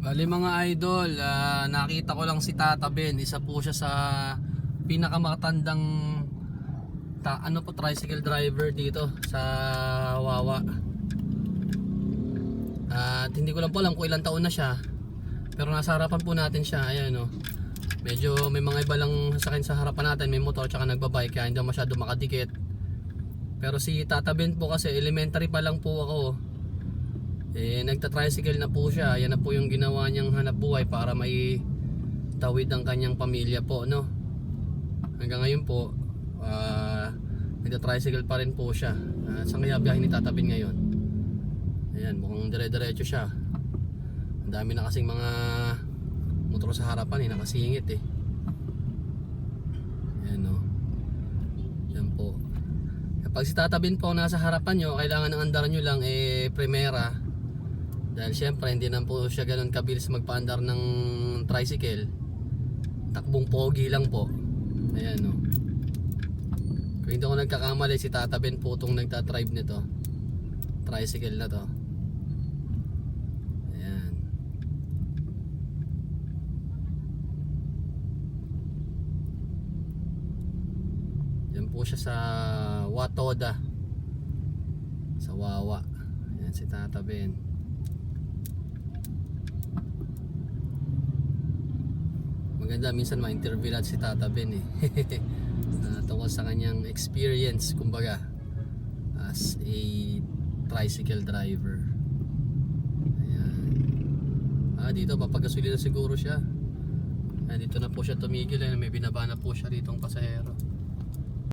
Bali mga idol, ah, nakita ko lang si Tata Ben. Isa po siya sa pinakamatandang ta ano po tricycle driver dito sa Wawa. At hindi ko lang po alam kung ilang taon na siya. Pero nasa harapan po natin siya. Ayan o. Medyo may mga iba lang sasakyan sa harapan natin. May motor tsaka nagbabike kaya hindi masyado makadikit. Pero si Tata Ben po kasi elementary pa lang po ako. Eh, nagta-tricycle na po siya. Yan na po yung ginawa niyang hanap buhay para may tawid ang kanyang pamilya po, no? Hanggang ngayon po, ah, nagta-tricycle pa rin po siya. Uh, saan kaya biyahe ni Tatabin ngayon? Ayan, mukhang dire-diretso siya. Ang dami na kasing mga motor sa harapan eh, nakasingit eh. Ayan o. Yan po. Kapag si Tatabin po nasa harapan nyo, kailangan ang andar nyo lang eh primera. Dahil syempre hindi na po siya ganun kabilis magpaandar ng tricycle. Takbong pogi lang po. Ayan o. Kung hindi ako nagkakamali si Tata Ben po itong nagtatribe nito. Tricycle na to. Ayan. Yan po siya sa Watoda. Sa Wawa. Ayan si Tata Ben. Maganda minsan ma-interview natin si Tata Ben eh. Ah, tungkol sa kanyang experience kumbaga as a tricycle driver. Ayan. Ah, dito papagasolina siguro siya. Ah, dito na po siya tumigil eh. May binaba na po siya ditong pasahero.